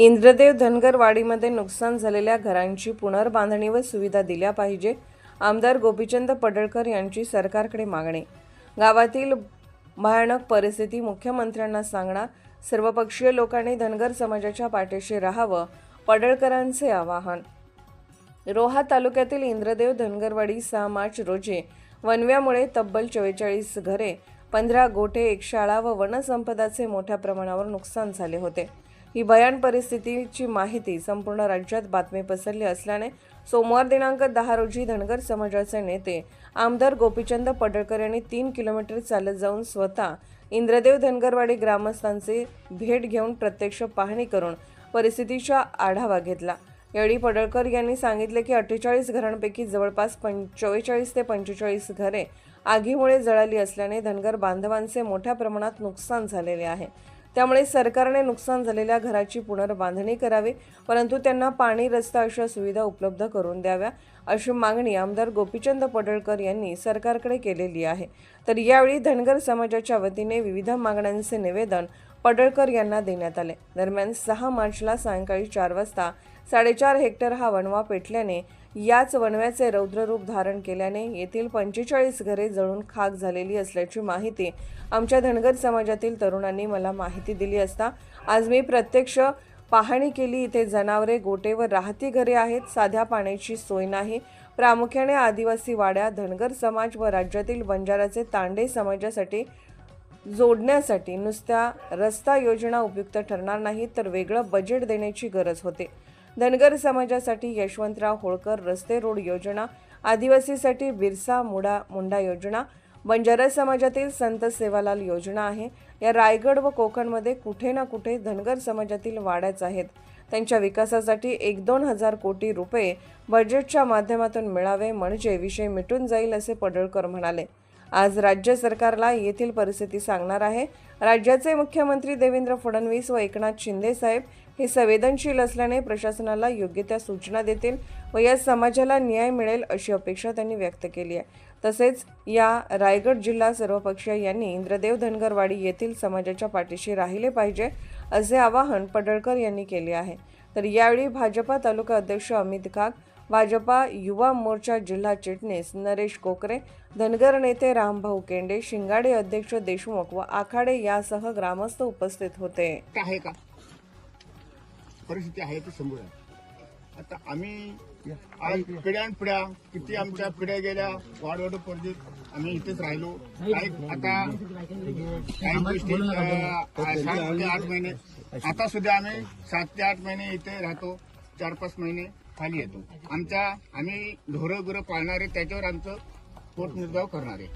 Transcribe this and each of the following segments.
इंद्रदेव धनगरवाडीमध्ये नुकसान झालेल्या घरांची पुनर्बांधणी व सुविधा दिल्या पाहिजे आमदार गोपीचंद पडळकर यांची सरकारकडे मागणी. गावातील भयानक परिस्थिती मुख्यमंत्र्यांना सांगणार सर्वपक्षीय लोकांनी धनगर समाजाच्या पाठीशी राहावं पडळकरांचे आवाहन. रोहा तालुक्यातील इंद्रदेव धनगरवाडी सहा मार्च रोजी वनव्यामुळे तब्बल चव्वेचाळीस घरे पंधरा गोठे एक शाळा व वनसंपदाचे मोठ्या प्रमाणावर नुकसान झाले होते. ही भयान परिस्थितीची माहिती संपूर्ण राज्यात बातमी पसरली असल्याने सोमवार दिनांक दहा रोजी धनगर समाजाचे नेते आमदार गोपीचंद पडळकर यांनी तीन किलोमीटर चालत जाऊन स्वतः इंद्रदेव धनगरवाडी ग्रामस्थांचे भेट घेऊन प्रत्यक्ष पाहणी करून परिस्थितीचा आढावा घेतला. यावेळी पडळकर यांनी सांगितले की अठ्ठेचाळीस घरांपैकी जवळपास पं चव्वेचाळीस ते पंचेचाळीस घरे आगीमुळे जळाली असल्याने धनगर बांधवांचे मोठ्या प्रमाणात नुकसान झालेले आहे. त्यामुळे सरकारने नुकसान झालेल्या घराची पुनर्बांधणी करावी परंतु त्यांना पाणी रस्ता अशा सुविधा उपलब्ध करून द्याव्या अशी मागणी आमदार गोपीचंद पडळकर यांनी सरकारकडे केलेली आहे. तर यावेळी धनगर समाजाच्या वतीने विविध मागण्यांचे निवेदन पडळकर यांना देण्यात आले. दरम्यान सहा मार्चला सायंकाळी चार वाजता साडेचार हेक्टर हा वणवा पेटल्याने याच वणव्याचे रौद्ररूप धारण केल्याने येथील पंचेचाळीस घरे जळून खाक झालेली असल्याची माहिती आमच्या धनगर समाजातील तरुणांनी मला माहिती दिली असता आज मी प्रत्यक्ष पाहणी केली. इथे जनावरे गोटे व राहती घरे आहेत. साध्या पाण्याची सोय नाही. प्रामुख्याने आदिवासी वाड्या धनगर समाज व राज्यातील बंजाराचे तांडे समाजासाठी जोडण्यासाठी नुसत्या रस्ता योजना उपयुक्त ठरणार नाही तर वेगळं बजेट देण्याची गरज होते. धनगर समाजासाठी यशवंतराव होळकर रस्ते रोड योजना आदिवासीसाठी बिरसा मुडा मुंडा योजना बंजारा समाजातील संत सेवालाल योजना आहे. या रायगड व कोकणमध्ये कुठे ना कुठे धनगर समाजातील वाड्याच आहेत. त्यांच्या विकासासाठी एक दोन हजार कोटी रुपये बजेटच्या माध्यमातून मिळावे म्हणजे विषय मिटून जाईल असे पडळकर म्हणाले. आज राज्य सरकारला येथील परिस्थिती सांगणार आहे. राज्याचे मुख्यमंत्री देवेंद्र फडणवीस व एकनाथ शिंदे साहेब हे संवेदनशील असल्याने प्रशासनाला योग्य त्या सूचना देतील व या समाजाला न्याय मिळेल अशी अपेक्षा त्यांनी व्यक्त केली आहे. तसेच या रायगड जिल्हा सर्वपक्षीय यांनी इंद्रदेव धनगरवाडी येथील समाजाच्या पाठीशी राहिले पाहिजे असे आवाहन पडळकर यांनी केले आहे. तर यावेळी भाजपा तालुका अध्यक्ष अमित काग भाजपा युवा मोर्चा जिल्हा चिटणीस नरेश कोकरे धनगर नेते रामभाऊ केंडे शिंगाडे अध्यक्ष देशमुख व आखाडे यासह ग्रामस्थ उपस्थित होते. आहे का? परिस्थिती आहे ती समोर आहे आता आम्ही आज पिढ्यान पिढ्या किती आमच्या पिढ्या गेल्या वाढवड पडजीत आम्ही इथेच राहिलो. काही आता काही गोष्टी अं, सात ते आठ महिने. आता सुद्धा आम्ही सात ते आठ महिने इथे राहतो. चार पाच महिने खाली येतो. आमच्या आम्ही ढोरं गुरं पाळणारे त्याच्यावर आमचं पोटनिर्वाह करणारे.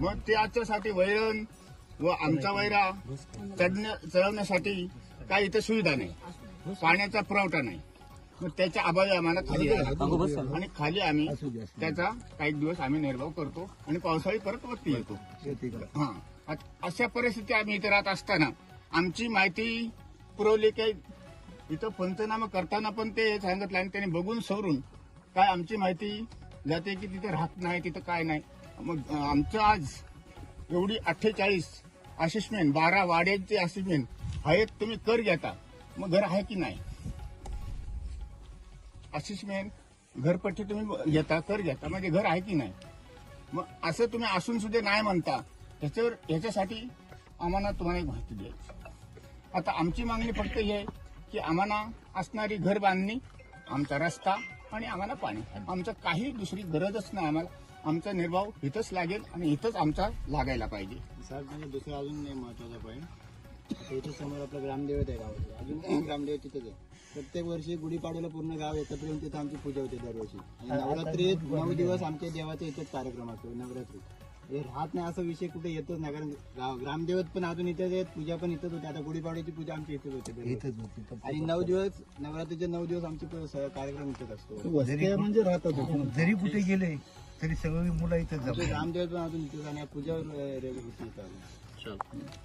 मग त्याच्यासाठी वैरण व आमचा वैरा चढण्या चढवण्यासाठी काही इथे सुविधा नाही. पाण्याचा पुरवठा नाही. मग त्याच्या अभावी आम्हाला खाली आणि खाली आम्ही त्याचा काही दिवस आम्ही निर्भाव करतो आणि पावसाळी परत वरती येतो. हा. अशा परिस्थिती आम्ही इथे राहत असताना आमची माहिती पुरवली काही इथं पंचनामा करताना पण ते सांगितलं आणि त्यांनी बघून सवरून काय आमची माहिती जाते की तिथे राहत नाही तिथं काय नाही. मग आमचं आज एवढी अठ्ठेचाळीस असिस्टमेंट बारा वाड्यांचे असिस्टमेंट आहेत तुम्ही कर घेता. मग घर आहे की नाही? असिस्टमेंट घरपट्टी तुम्ही घेता कर घेता म्हणजे घर आहे की नाही? मग असं तुम्ही असून सुद्धा नाही म्हणता त्याच्यावर ह्याच्यासाठी आम्हाला तुम्हाला एक माहिती द्यायची. आता आमची मागणी फक्त ही आहे की आम्हाला असणारी घर बांधणी आमचा रस्ता आणि आम्हाला पाणी. आमचं काही दुसरी गरजच नाही आम्हाला. आमचा निर्भाव इथंच लागेल आणि इथंच आमचा लागायला पाहिजे. साहेब म्हणजे दुसरं अजून नाही महत्त्वाचा पॉईंट आता इथे समोर आपलं ग्रामदेवत आहे गावाचं अजून ग्रामदेवत तिथंच आहे. प्रत्येक वर्षी गुढीपाडव्याला पूर्ण गाव एकत्र येऊन तिथं आमची पूजा होते दरवर्षी. आणि नवरात्रीत नऊ दिवस आमच्या देवाचा इथंच कार्यक्रम असतो नवरात्री. हे राहत नाही असा विषय कुठे येतच नाही. कारण ग्रामदेवत पण अजून इथेच आहेत पूजा पण इथंच होते. आता गुढीपाडव्याची पूजा आमची इथेच होते दरवर्षी. आणि नऊ दिवस नवरात्रीचे नऊ दिवस आमची प- स- कार्यक्रम इथेच असतो. म्हणजे राहतात जरी कुठे गेले तरी सगळी मुलं इथं आमचे जमतात. ग्रामदेवत पण अजून इथेच आणि अं, येतात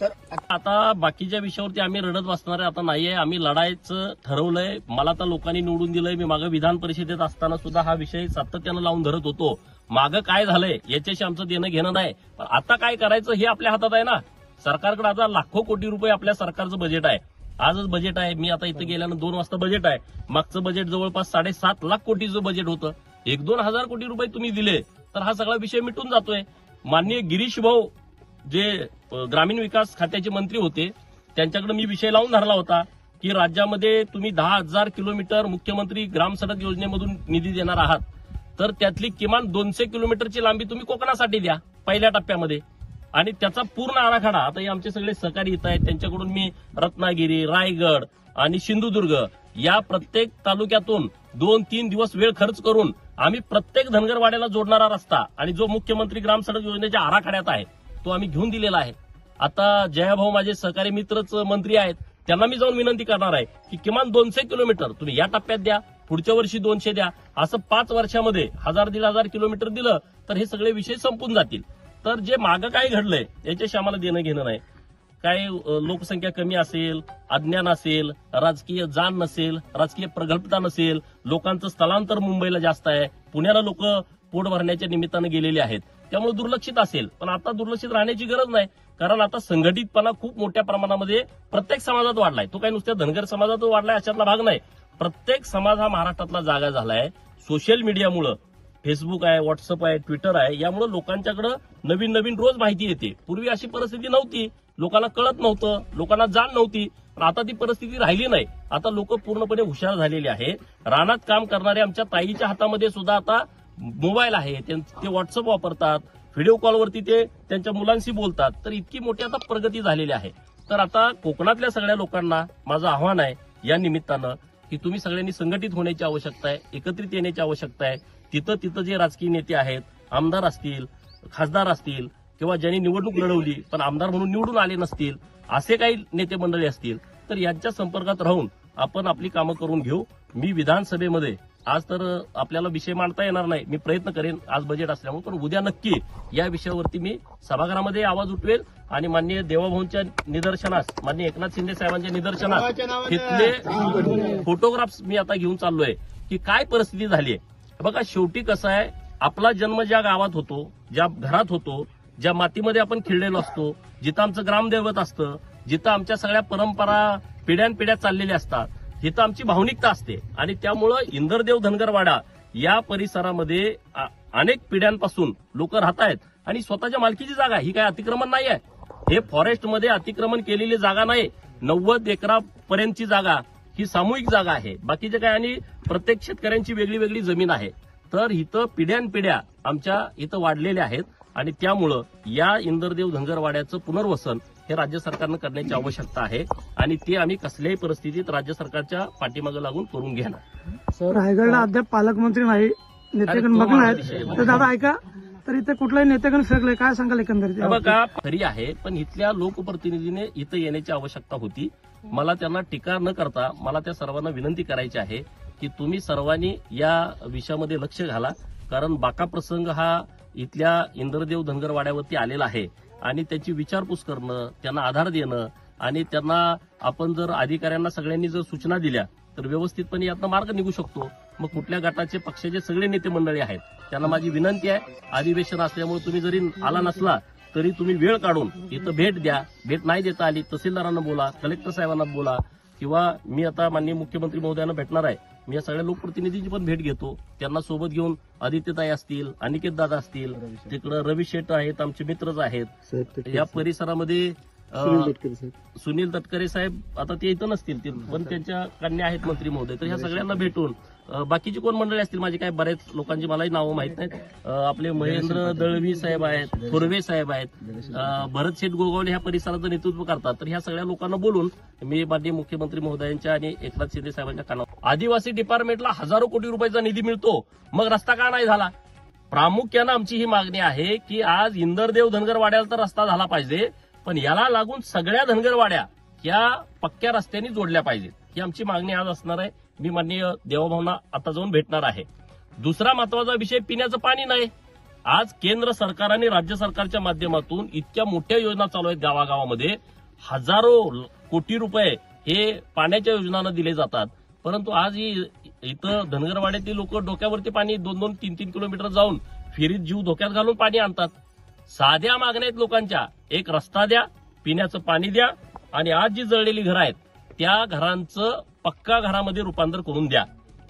तर आता बाकीच्या विषयावरती आम्ही रडत बसणार आहे. आता नाहीये. आम्ही लढायचं ठरवलंय. मला तर लोकांनी निवडून दिलंय. मी मागं विधान परिषदेत असताना सुद्धा हा विषय सातत्यानं लावून धरत होतो. मागं काय झालंय याच्याशी आमचं देणं घेणं नाही. पण आता काय करायचं हे आपल्या हातात आहे ना. सरकारकडे आता लाखो कोटी रुपये आपल्या सरकारचं बजेट आहे. आजच बजेट आहे. मी आता इथं गेल्यानं दोन वाजता बजेट आहे. मागचं बजेट जवळपास साडेसात लाख कोटीचं बजेट होतं. एक दोन हजार कोटी रुपये तुम्ही दिले तर हा सगळा विषय मिटून जातोय. माननीय गिरीश भाऊ जे ग्रामीण विकास खात्याचे मंत्री होते त्यांच्याकडे मी विषय लावून धरला होता की राज्यामध्ये तुम्ही दहा हजार किलोमीटर मुख्यमंत्री ग्राम सडक योजनेमधून निधी देणार आहात. तर त्यातली किमान दोनशे किलोमीटरची लांबी तुम्ही कोकणासाठी द्या पहिल्या टप्प्यामध्ये. आणि त्याचा पूर्ण आराखडा आता हे आमचे सगळे सहकारी येत आहेत त्यांच्याकडून मी रत्नागिरी रायगड आणि सिंधुदुर्ग या प्रत्येक तालुक्यातून दोन तीन दिवस वेळ खर्च करून आम्ही प्रत्येक धनगरवाड्याला जोडणारा रस्ता आणि जो मुख्यमंत्री ग्राम सडक योजनेच्या आराखड्यात आहे तो आम्ही घेऊन दिलेला आहे. आता जयाभाऊ माझे सहकारी मित्रच मंत्री आहेत त्यांना मी जाऊन विनंती करणार आहे की किमान दोनशे किलोमीटर तुम्ही या टप्प्यात द्या पुढच्या वर्षी दोनशे द्या. असं पाच वर्षामध्ये हजार दीड हजार किलोमीटर दिलं तर हे सगळे विषय संपून जातील. तर जे मागं काय घडलंय याच्याशी आम्हाला देणं घेणं नाही. काय लोकसंख्या कमी असेल अज्ञान असेल राजकीय जाण नसेल राजकीय प्रगल्भता नसेल लोकांचं स्थलांतर मुंबईला जास्त आहे पुण्याला लोक पोट भरण्याच्या निमित्तानं गेलेले आहेत. त्यामुळे दुर्लक्षित असेल. पण आता दुर्लक्षित राहण्याची गरज नाही. कारण आता संघटितपणा खूप मोठ्या प्रमाणामध्ये प्रत्येक समाजात वाढलाय. तो काही नुसत्या धनगर समाजात वाढलाय अशातला भाग नाही. प्रत्येक समाज हा महाराष्ट्रातला जागा झालाय. सोशल मीडियामुळं फेसबुक आहे व्हॉट्सअप आहे ट्विटर आहे यामुळे लोकांच्याकडे नवीन नवीन रोज माहिती येते. पूर्वी अशी परिस्थिती नव्हती. लोकांना कळत नव्हतं लोकांना जाण नव्हती. पण आता ती परिस्थिती राहिली नाही. आता लोक पूर्णपणे हुशार झालेले आहे रानात काम करणाऱ्या आमच्या ताईच्या हातामध्ये सुद्धा आता मोबाईल आहे. त्यां- ते व्हॉट्सअप वापरतात. व्हिडिओ कॉलवरती ते त्यांच्या मुलांशी बोलतात. तर इतकी मोठी आता प्रगती झालेली आहे. तर आता कोकणातल्या सगळ्या लोकांना माझं आव्हान आहे या निमित्तानं की तुम्ही सगळ्यांनी संघटित होण्याची आवश्यकता आहे एकत्रित येण्याची आवश्यकता आहे. तिथं तिथं जे राजकीय नेते आहेत आमदार असतील खासदार असतील किंवा ज्यांनी निवडणूक लढवली पण आमदार म्हणून निवडून आले नसतील असे काही नेते मंडळी असतील तर यांच्या संपर्कात राहून आपण आपली कामं करून घेऊ. मी विधानसभेमध्ये आज तर आपल्याला विषय मांडता येणार नाही मी प्रयत्न करेन आज बजेट असल्यामुळे पण उद्या नक्की या विषयावरती मी सभागृहामध्ये आवाज उठवेल आणि माननीय देवाभाऊंच्या निदर्शनास माननीय एकनाथ शिंदे साहेबांच्या निदर्शनास. तिथले फोटोग्राफ्स मी आता घेऊन चाललोय की काय परिस्थिती झाली आहे बघा शेवटी कसं आहे आपला जन्म ज्या गावात होतो ज्या घरात होतो ज्या मातीमध्ये आपण खेळलेलो असतो जिथं आमचं ग्रामदैवत असतं जिथं आमच्या सगळ्या परंपरा पिढ्यानपिढ्या चाललेल्या असतात जिथं आमची भावनिकता असते. आणि त्यामुळं इंदरदेव धनगरवाडा या परिसरामध्ये अनेक पिढ्यांपासून लोक राहत आहेत आणि स्वतःच्या मालकीची जागा ही काय अतिक्रमण नाही आहे. हे फॉरेस्टमध्ये अतिक्रमण केलेली जागा नाही. नव्वद एकरापर्यंतची जागा ही सामूहिक जागा आहे. बाकीचे काय आणि प्रत्येक शेतकऱ्यांची वेगळी वेगळी जमीन आहे. तर इथं पिढ्यानपिढ्या आमच्या इथं वाढलेल्या आहेत. आणि त्यामुळं या इंदरदेव धनगरवाड्याचं पुनर्वसन हे राज्य सरकारनं करण्याची आवश्यकता आहे आणि ते आम्ही कसल्याही परिस्थितीत राज्य सरकारच्या पाठीमागे लागून करून घेणार. रायगडला अद्याप पालकमंत्री नाही नेतेगण तो मग्न आहेत. तर दादा ऐका तर इथे कुठलाही नेतेगण फिरले काय सांगाल एकंदरीत? हे बघा खरी आहे पण इथल्या लोकप्रतिनिधीने इथं येण्याची आवश्यकता होती. मला त्यांना टीका न करता मला त्या सर्वांना विनंती करायची आहे की तुम्ही सर्वांनी या विषयामध्ये लक्ष घाला. कारण बाका प्रसंग हा इथल्या इंद्रदेव धनगरवाड्यावरती आलेला आहे. आणि त्याची विचारपूस करणं त्यांना आधार देणं आणि त्यांना आपण जर अधिकाऱ्यांना सगळ्यांनी जर सूचना दिल्या तर व्यवस्थितपणे यातनं मार्ग निघू शकतो. मग कुठल्या गटाचे पक्षाचे सगळे नेते मंडळी आहेत. त्यांना माझी विनंती आहे अधिवेशन असल्यामुळे तुम्ही जरी आला नसला तरी तुम्ही वेळ काढून इथं भेट द्या. भेट नाही देता आली तहसीलदारांना बोला कलेक्टर साहेबांना बोला किंवा मी आता माननीय मुख्यमंत्री महोदयांना भेटणार आहे. मी या सगळ्या लोकप्रतिनिधींची पण भेट घेतो. त्यांना सोबत घेऊन आदित्यताई असतील अनिकेत दादा असतील तिकडं रवी शेट आहेत आमचे मित्रच आहेत. या परिसरामध्ये सुनील तटकरे साहेब. आता ते इथं नसतील पण त्यांच्या कन्या आहेत मंत्री महोदय. तर ह्या सगळ्यांना भेटून बाकीची कोण मंडळी असतील? माझे काय बरेच लोकांची मलाही नावं माहीत नाहीत. आपले महेंद्र दळवी साहेब आहेत थोरवे साहेब आहेत. भरत शेठ गोगावले ह्या परिसराचं नेतृत्व करतात. तर ह्या सगळ्या लोकांना बोलून मी माननीय मुख्यमंत्री महोदयांच्या आणि एकनाथ शिंदे साहेबांच्या कानावर आदिवासी डिपार्टमेंटला हजारो कोटी रुपयाचा निधी मिळतो. मग रस्ता का नाही झाला? प्रामुख्यानं आमची ही मागणी आहे की आज इंदरदेव धनगरवाड्याला तर रस्ता झाला पाहिजे पण याला लागून सगळ्या धनगरवाड्या या पक्क्या रस्त्यांनी जोडल्या पाहिजेत. ही आमची मागणी आज असणार आहे. मी माननीय देवाभावना आता जाऊन भेटणार आहे. दुसरा महत्त्वाचा विषय पिण्याचं पाणी नाही. आज केंद्र सरकार आणि राज्य सरकारच्या माध्यमातून इतक्या मोठ्या योजना चालू आहेत गावागावामध्ये. हजारो कोटी रुपये हे पाण्याच्या योजनांना दिले जातात. परंतु आज ही इथं धनगरवाड्यातील लोक डोक्यावरती पाणी दोन दोन तीन तीन किलोमीटर जाऊन फिरीत जीव धोक्यात घालून पाणी आणतात. साध्या मागण्या आहेत लोकांच्या. एक रस्ता द्या पिण्याचं पाणी द्या आणि आज जी जळलेली घरं आहेत त्या घरांचं पक्का घरामध्ये रूपांतर करून द्या.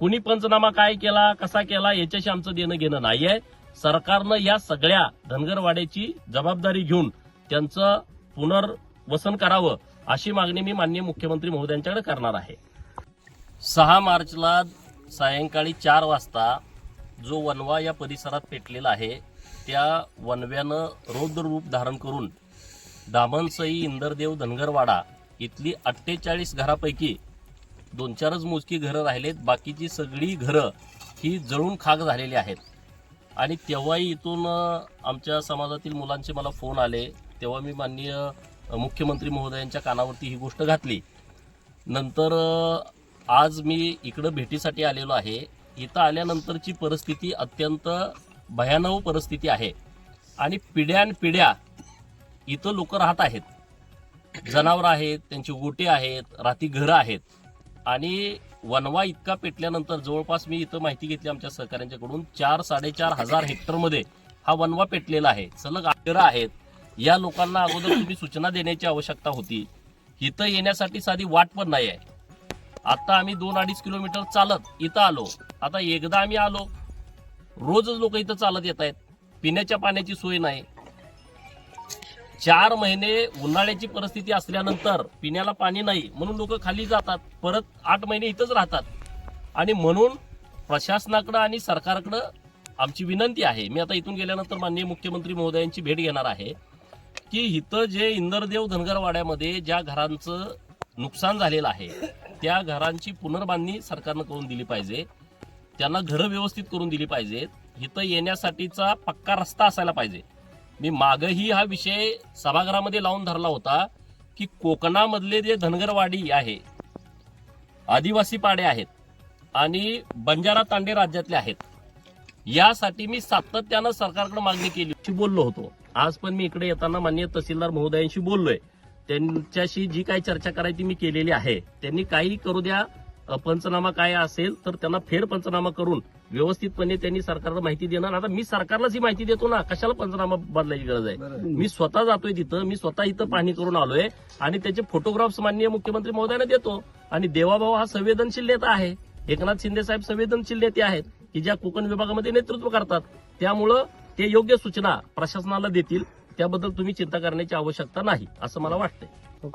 कुणी पंचनामा काय केला कसा केला याच्याशी आमचं देणं घेणं नाहीये. सरकारनं या सगळ्या धनगरवाड्याची जबाबदारी घेऊन त्यांचं पुनर्वसन करावं अशी मागणी मी माननीय मुख्यमंत्री महोदयांच्याकडे करणार आहे. सहा मार्चला सायंकाळी चार वाजता जो वनवा या परिसरात पेटलेला आहे त्या वनव्यानं रौद्र रूप धारण करून दामनसई इंदरदेव धनगरवाडा इथली अठ्ठेचाळीस घरापैकी दोन चारच मोजकी घरं राहिलेत बाकीची सगळी घरं ही जळून खाक झालेली आहेत. आणि तेव्हाही इथून आमच्या समाजातील मुलांचे मला फोन आले तेव्हा मी माननीय मुख्यमंत्री महोदयांच्या कानावरती ही गोष्ट घातली. नंतर आज मी इकडं भेटीसाठी आलेलो आहे. इथं आल्यानंतरची परिस्थिती अत्यंत भयानक परिस्थिती आहे. आणि पिढ्यानपिढ्या इथं लोक राहत आहेत. जनावरं आहेत त्यांची गोटे आहेत राती घरं आहेत. आणि वनवा इतका पेटल्यानंतर जवळपास मी इथं माहिती घेतली आमच्या सहकाऱ्यांच्याकडून चार साडेचार हजार हेक्टरमध्ये हा वनवा पेटलेला आहे. सलग घरं आहेत. या लोकांना अगोदर तुम्ही सूचना देण्याची आवश्यकता होती. इथं येण्यासाठी साधी वाट पण नाही आहे. आता आम्ही दोन अडीच किलोमीटर चालत इथं आलो. आता एकदा आम्ही आलो रोजच लोक इथं चालत येत आहेत पिण्याच्या पाण्याची सोय नाही. चार महिने उन्हाळ्याची परिस्थिती असल्यानंतर पिण्याला पाणी नाही म्हणून लोक खाली जातात. परत आठ महिने इथंच राहतात. आणि म्हणून प्रशासनाकडं आणि सरकारकडं आमची विनंती आहे. मी आता इथून गेल्यानंतर माननीय मुख्यमंत्री महोदयांची भेट घेणार आहे की इथं जे इंदरदेव धनगरवाड्यामध्ये ज्या घरांचं नुकसान झालेलं आहे त्या घरांची पुनर्बांधणी सरकारनं करून दिली पाहिजे. त्यांना घरं व्यवस्थित करून दिली पाहिजेत. इथं येण्यासाठीचा पक्का रस्ता असायला पाहिजे. मी मागही हा विषय सभागृहामध्ये लावून धरला होता की कोकणामधले जे धनगरवाडी आहे आदिवासी पाडे आहेत आणि बंजारा तांडे राज्यातले आहेत यासाठी मी सातत्यानं सरकारकडे मागणी केली बोललो होतो. आज पण मी इकडे येताना माननीय तहसीलदार महोदयांशी बोललोय. त्यांच्याशी जी काही चर्चा करायची मी केलेली आहे त्यांनी काही करू द्या पंचनामा काय असेल तर त्यांना फेर पंचनामा करून व्यवस्थितपणे त्यांनी सरकारला माहिती देणार. आता मी सरकारलाच ही माहिती देतो ना कशाला पंचनामा बदलायची गरज आहे? मी स्वतः जातोय तिथं मी स्वतः इथं पाहणी करून आलोय आणि त्याचे फोटोग्राफ्स माननीय मुख्यमंत्री महोदयांना देतो. आणि देवाभाऊ हा संवेदनशील नेता आहे. एकनाथ शिंदे साहेब संवेदनशील नेते आहेत की ज्या कोकण विभागामध्ये नेतृत्व करतात. त्यामुळं ते योग्य सूचना प्रशासनाला देतील. त्याबद्दल तुम्ही चिंता करण्याची आवश्यकता नाही असं मला वाटतंय.